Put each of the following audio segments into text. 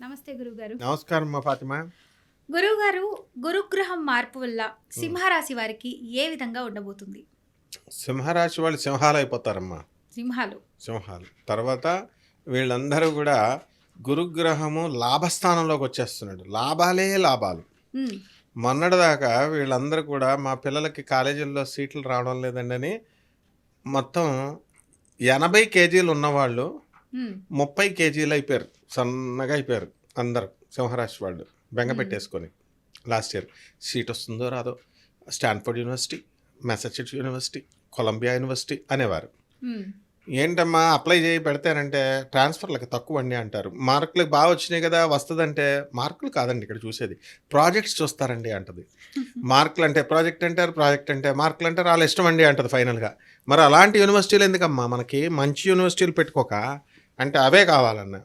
నమస్తే గురుగారు. నమస్కారం ఫాతిమా. గురువుగారు గురుగ్రహం మార్పు వల్ల సింహరాశి వారికి ఏ విధంగా ఉండబోతుంది? సింహరాశి వాళ్ళు సింహాలు అయిపోతారమ్మా. సింహాలు. సింహాలు. తర్వాత వీళ్ళందరూ కూడా గురుగ్రహము లాభస్థానంలోకి వచ్చేస్తున్నాడు. లాభాలే లాభాలు. మొన్నటిదాకా వీళ్ళందరూ కూడా మా పిల్లలకి కాలేజీల్లో సీట్లు రావడం లేదండి అని మొత్తం ఎనభై కేజీలు ఉన్నవాళ్ళు ముప్పై కేజీలు అయిపోయారు. సన్నగా అయిపోయారు అందరు. సింహరాశి వాళ్ళు. బెంగ. పెట్టేసుకొని లాస్ట్ ఇయర్. సీట్ వస్తుందో రాదో. Stanford University Massachusetts University Columbia University అనేవారు. ఏంటమ్మా అప్లై చేయి పెడతారంటే ట్రాన్స్ఫర్లకు తక్కువ అండి అంటారు. మార్కులకు బాగా వచ్చినాయి కదా వస్తుందంటే మార్కులు కాదండి ఇక్కడ చూసేది. ప్రాజెక్ట్స్ చూస్తారండి అంటది. మార్కులు అంటే ప్రాజెక్ట్ అంటారు ప్రాజెక్ట్ అంటే మార్కులు అంటారు వాళ్ళ ఇష్టం అండి అంటది ఫైనల్గా. మరి అలాంటి యూనివర్సిటీలు ఎందుకమ్మా? మనకి మంచి యూనివర్సిటీలు పెట్టుకోక అంటే అవే కావాలన్నా.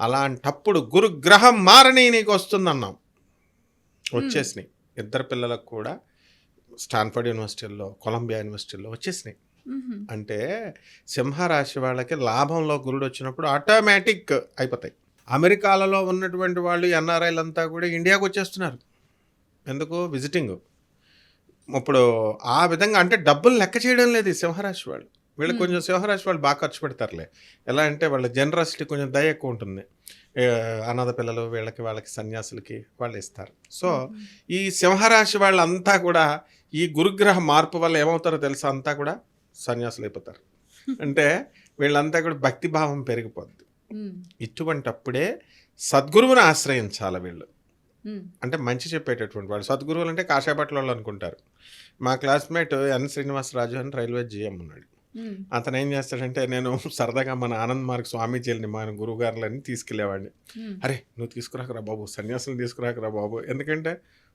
అలాంటప్పుడు గురుగ్రహం మారని నీకు వస్తుందన్నాం. వచ్చేసినాయి. ఇద్దరు పిల్లలకు కూడా స్టాన్ఫర్డ్ యూనివర్సిటీల్లో కొలంబియా యూనివర్సిటీల్లో వచ్చేసినాయి. అంటే సింహరాశి వాళ్ళకి లాభంలో గురుడు వచ్చినప్పుడు ఆటోమేటిక్ అయిపోతాయి. అమెరికాలలో ఉన్నటువంటి వాళ్ళు ఎన్ఆర్ఐలు అంతా కూడా ఇండియాకు వచ్చేస్తున్నారు. ఎందుకు? విజిటింగ్. ఇప్పుడు ఆ విధంగా అంటే డబ్బులు లెక్క చేయడం లేదు ఈ సింహరాశి వాళ్ళు. వీళ్ళు. కొంచెం సింహరాశి వాళ్ళు బాగా ఖర్చు పెడతారులే. ఎలా అంటే వాళ్ళ జనరసిటీ కొంచెం దయ ఎక్కువ ఉంటుంది. అనాథ పిల్లలు వీళ్ళకి వాళ్ళకి సన్యాసులకి వాళ్ళు ఇస్తారు. సో ఈ సింహరాశి వాళ్ళంతా కూడా ఈ గురుగ్రహ మార్పు వల్ల ఏమవుతారో తెలుసా? అంతా కూడా సన్యాసులు అయిపోతారు. అంటే వీళ్ళంతా కూడా భక్తి భావం పెరిగిపోద్ది. ఇటువంటప్పుడే సద్గురువుని ఆశ్రయించాలి వీళ్ళు. అంటే మంచి చెప్పేటటువంటి వాళ్ళు. సద్గురువులు అంటే కాషాయపట్ల వాళ్ళు అనుకుంటారు. మా క్లాస్మేట్ ఎన్ శ్రీనివాసరాజు అని రైల్వే జిఎం ఉన్నాడు. అతను ఏం చేస్తాడంటే నేను సరదాగా మన ఆనంద్ మార్గ్ స్వామీజీలని మన గురువుగారులని తీసుకెళ్ళేవాడిని ఉమ్, అరే నువ్వు తీసుకురాకరా బాబు సన్యాసులు తీసుకురాకరా బాబు. ఎందుకంటే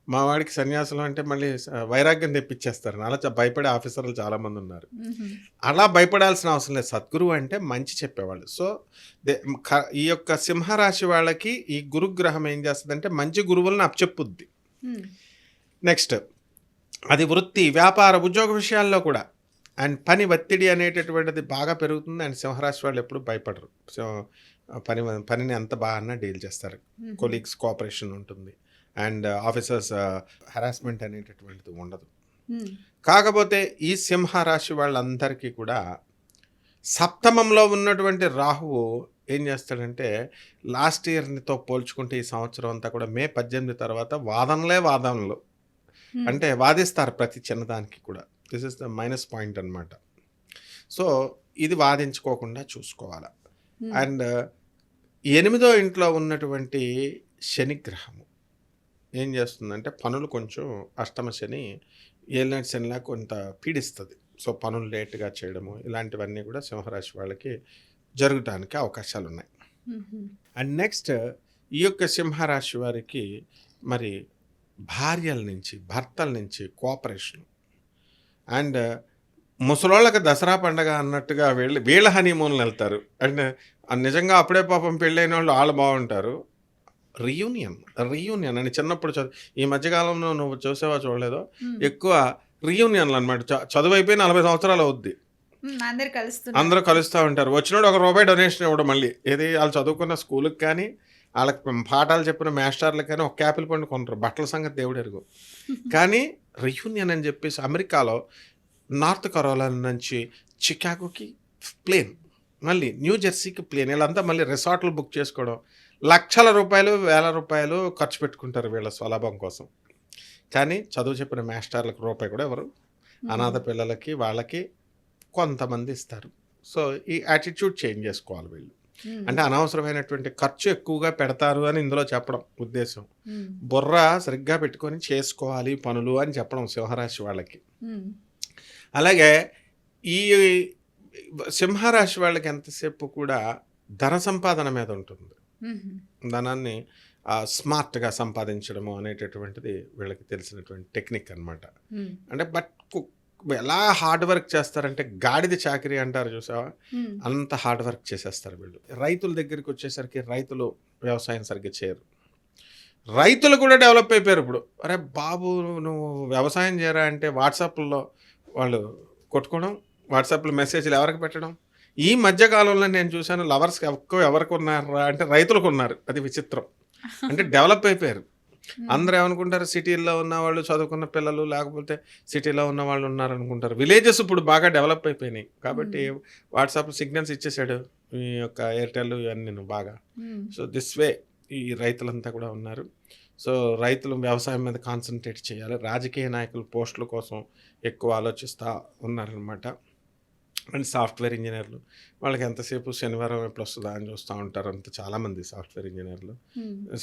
మా వాడికి సన్యాసులు అంటే మళ్ళీ స- వైరాగ్యం తెప్పించేస్తారు. అలా చ- భయపడే ఆఫీసర్లు చాలామంది ఉన్నారు. అలా భయపడాల్సిన అవసరం లేదు. సద్గురువు అంటే మంచి చెప్పేవాళ్ళు. సో దే- క- ఈ యొక్క సింహరాశి వాళ్ళకి ఈ గురుగ్రహం ఏం చేస్తుందంటే మంచి గురువులను అప్పచెప్పుద్ది. నెక్స్ట్ అది వృత్తి వ్యాపార ఉద్యోగ విషయాల్లో కూడా అండ్ పని ఒత్తిడి అనేటటువంటిది బాగా పెరుగుతుంది అండ్ సింహరాశి వాళ్ళు ఎప్పుడు భయపడరు. సో పని పనిని ఎంత బాగా డీల్ చేస్తారు. కొలీగ్స్ కోఆపరేషన్ ఉంటుంది. అండ్ ఆఫీసర్స్ హరాస్మెంట్ అనేటటువంటిది ఉండదు. కాకపోతే ఈ సింహ రాశి వాళ్ళందరికీ కూడా సప్తమంలో ఉన్నటువంటి రాహువు ఏం చేస్తాడంటే లాస్ట్ ఇయర్తో పోల్చుకుంటే ఈ సంవత్సరం అంతా కూడా మే పద్దెనిమిది తర్వాత వాదనలే వాదనలు. అంటే వాదిస్తారు ప్రతి చిన్నదానికి కూడా. This is the minus point అన్నమాట. సో ఇది వాదించుకోకుండా చూసుకోవాలి. అండ్ ఎనిమిదో ఇంట్లో ఉన్నటువంటి శనిగ్రహము ఏం చేస్తుందంటే పనులు కొంచెం అష్టమ శని ఏలినాటి శనిలా కొంత పీడిస్తుంది. సో పనులు లేట్గా చేయడము ఇలాంటివన్నీ కూడా సింహరాశి వాళ్ళకి జరగటానికి అవకాశాలు ఉన్నాయి అండ్ నెక్స్ట్ ఈ యొక్క సింహరాశి వారికి మరి భార్యల నుంచి భర్తల నుంచి కోఆపరేషన్ అండ్ ముసలోళ్ళకి దసరా పండగ అన్నట్టుగా వీళ్ళు వీళ్ళ హనీమూన్లు వెళ్తారు. అండ్ నిజంగా అప్పుడే పాపం పెళ్ళైన వాళ్ళు వాళ్ళు బాగుంటారు. Reunion reunion. అని చిన్నప్పుడు చదువు ఈ మధ్యకాలంలో నువ్వు చూసావా చూడలేదో? ఎక్కువ రీయూనియన్లు అనమాట చదువు అయిపోయి నలభై సంవత్సరాలు అవుద్ది. అందరూ కలుస్తూ ఉంటారు. వచ్చినోడు ఒక రూపాయి డొనేషన్ ఇవ్వడం మళ్ళీ. ఏది వాళ్ళు చదువుకున్న స్కూల్కి కానీ వాళ్ళకి పాఠాలు చెప్పిన మాస్టర్లకు కానీ ఒక క్యాపిల్ పండు కొంటారు బట్టల సంగతి దేవుడు ఎరుగు. కానీ రియూనియన్ అని చెప్పేసి అమెరికాలో నార్త్ కరోలినా నుంచి చికాగోకి ప్లేన్ మళ్ళీ న్యూ జెర్సీకి ప్లేన్ వీళ్ళంతా మళ్ళీ రిసార్ట్లు బుక్ చేసుకోవడం. లక్షల రూపాయలు వేల రూపాయలు ఖర్చు పెట్టుకుంటారు వీళ్ళ స్వలాభం కోసం. కానీ చదువు చెప్పిన మాస్టర్లకు రూపాయి కూడా ఎవరు? అనాథ పిల్లలకి వాళ్ళకి కొంతమంది ఇస్తారు. సో ఈ యాటిట్యూడ్ చేంజ్ చేసుకోవాలి వీళ్ళు. అంటే అనవసరమైనటువంటి ఖర్చు ఎక్కువగా పెడతారు అని ఇందులో చెప్పడం ఉద్దేశం. ఉమ్, బుర్ర సరిగ్గా పెట్టుకొని చేసుకోవాలి పనులు అని చెప్పడం సింహరాశి వాళ్ళకి. ఉమ్, అలాగే ఈ సింహరాశి వాళ్ళకి ఎంతసేపు కూడా ధన సంపాదన మీద ఉంటుంది. ధనాన్ని స్మార్ట్గా సంపాదించడము అనేటటువంటిది వీళ్ళకి తెలిసినటువంటి టెక్నిక్ అన్నమాట. ఉమ్, అంటే బట్ ఎలా హార్డ్ వర్క్ చేస్తారంటే గాడిద చాకరీ అంటారు చూసావా? అంత హార్డ్ వర్క్ చేసేస్తారు వీళ్ళు. రైతుల దగ్గరికి వచ్చేసరికి రైతులు వ్యవసాయం సరిగ్గా చేయరు. రైతులు కూడా డెవలప్ అయిపోయారు ఇప్పుడు. అరే బాబు నువ్వు వ్యవసాయం చేయరా అంటే వాట్సాప్లో వాళ్ళు కొట్టుకోవడం వాట్సాప్లో మెసేజ్లు ఎవరికి పెట్టడం? ఈ మధ్య కాలంలో నేను చూశాను లవర్స్ ఎక్కువ ఎవరికి ఉన్నారా అంటే రైతులకు ఉన్నారు. అది విచిత్రం. అంటే డెవలప్ అయిపోయారు. అందరూ ఏమనుకుంటారు? సిటీల్లో ఉన్న వాళ్ళు చదువుకున్న పిల్లలు లేకపోతే సిటీలో ఉన్న వాళ్ళు ఉన్నారు అనుకుంటారు విలేజెస్ ఇప్పుడు బాగా డెవలప్ అయిపోయినాయి. కాబట్టి వాట్సాప్ సిగ్నల్స్ ఇచ్చేసాడు ఈ యొక్క ఎయిర్టెల్ ఇవన్నీ బాగా. మ్మ్. సో దిస్ వే ఈ రైతులంతా కూడా ఉన్నారు. సో రైతులు వ్యవసాయం మీద కాన్సన్ట్రేట్ చేయాలి. రాజకీయ నాయకులు పోస్టుల కోసం ఎక్కువ ఆలోచిస్తూ ఉన్నారనమాట. అండ్ సాఫ్ట్వేర్ ఇంజనీర్లు. వాళ్ళకి ఎంతసేపు శనివారం ఎప్పుడు వస్తుందా అని చూస్తూ ఉంటారు అంత చాలామంది సాఫ్ట్వేర్ ఇంజనీర్లు.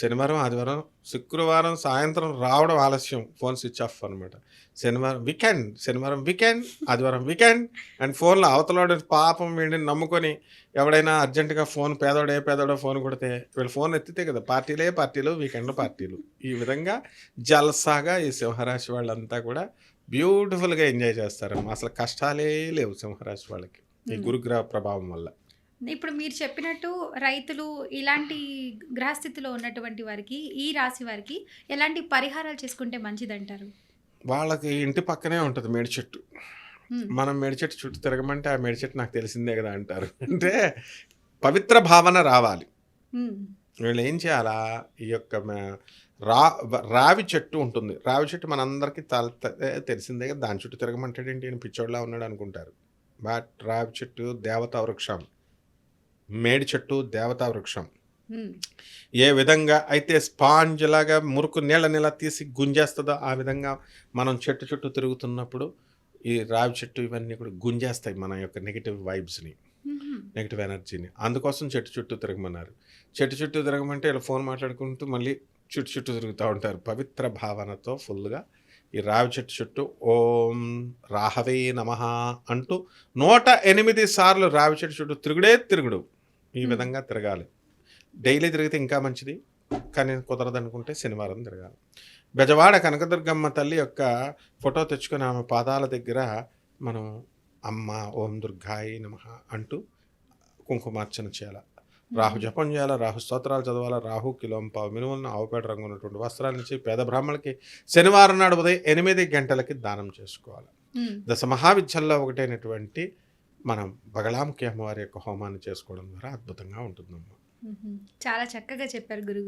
శనివారం ఆదివారం శుక్రవారం సాయంత్రం రావడం ఆలస్యం. ఫోన్ స్విచ్ ఆఫ్ అనమాట శనివారం వీకెండ్ శనివారం వీకెండ్ ఆదివారం వీకెండ్ అండ్ ఫోన్లో అవతలవాడు పాపం వీడిని నమ్ముకొని ఎవడైనా అర్జెంటుగా ఫోన్ పేదోడే పేదోడో ఫోన్ కొడితే వీళ్ళు ఫోన్ ఎత్తితే కదా పార్టీలే పార్టీలు వీకెండ్ పార్టీలు. ఈ విధంగా జల్సాగా ఈ సింహరాశి వాళ్ళంతా కూడా బ్యూటిఫుల్గా ఎంజాయ్ చేస్తారమ్మా. అసలు కష్టాలే లేవు సింహరాశి వాళ్ళకి. ఈ. గురుగ్రహ ప్రభావం వల్ల. ఇప్పుడు మీరు చెప్పినట్టు రైతులు ఇలాంటి గ్రహస్థితిలో ఉన్నటువంటి వారికి ఈ రాశి వారికి ఎలాంటి పరిహారాలు చేసుకుంటే మంచిదంటారు? వాళ్ళకి ఇంటి పక్కనే ఉంటుంది మేడి చెట్టు. మనం మేడి చెట్టు చుట్టూ తిరగమంటే ఆ మేడి చెట్టు నాకు తెలిసిందే కదా అంటారు. అంటే పవిత్ర భావన రావాలి. వీళ్ళు ఏం చేయాలా? ఈ యొక్క రా రావి చెట్టు ఉంటుంది. రావి చెట్టు మనందరికీ తల త- తెలిసిందే కదా దాని చుట్టూ తిరగమంటాడేంటి ఈయన పిచ్చోడ్లా ఉన్నాడు అనుకుంటారు. బట్ రావి చెట్టు దేవతా వృక్షం. మేడి చెట్టు దేవతా వృక్షం. ఏ విధంగా అయితే స్పాంజ్ లాగా మురుకు నీళ్ళ నీళ్ళ తీసి గుంజేస్తుందో ఆ విధంగా మనం చెట్టు చుట్టూ తిరుగుతున్నప్పుడు ఈ రావి చెట్టు ఇవన్నీ కూడా గుంజేస్తాయి మన యొక్క నెగిటివ్ వైబ్స్ని. నెగిటివ్ ఎనర్జీని. అందుకోసం చెట్టు చుట్టూ తిరగమన్నారు. చెట్టు చుట్టూ తిరగమంటే ఇలా ఫోన్ మాట్లాడుకుంటూ మళ్ళీ చుట్టు చుట్టూ తిరుగుతూ ఉంటారు. పవిత్ర భావనతో ఫుల్గా ఈ రావి చెట్టు చుట్టూ ఓం రాహవే నమ అంటూ నూట ఎనిమిది సార్లు రావి చెట్టు చుట్టూ తిరుగుడే తిరుగుడు. ఈ. విధంగా తిరగాలి. డైలీ తిరిగితే ఇంకా మంచిది. కానీ కుదరదనుకుంటే శనివారం తిరగాలి. బెజవాడ కనకదుర్గమ్మ తల్లి యొక్క ఫోటో తెచ్చుకొని ఆమె పాదాల దగ్గర మనం అమ్మ ఓం దుర్గాయి నమ అంటూ కుంకుమార్చన చేయాలి. రాహు జపం చేయాలి? రాహు స్తోత్రాలు చదవాలి? రాహు కిలోంపావు మినుములను ఆవుపేట రంగు ఉన్నటువంటి వస్త్రాల నుంచి పేద బ్రాహ్మణులకి శనివారం నాడు ఉదయం ఎనిమిది గంటలకి దానం చేసుకోవాలి. దశ మహావిద్యల్లో ఒకటైనటువంటి మనం బగళాముఖి అమ్మవారి యొక్క హోమాన్ని చేసుకోవడం ద్వారా అద్భుతంగా ఉంటుందమ్మా. మ్మ్. చాలా చక్కగా చెప్పారు గురుగారు.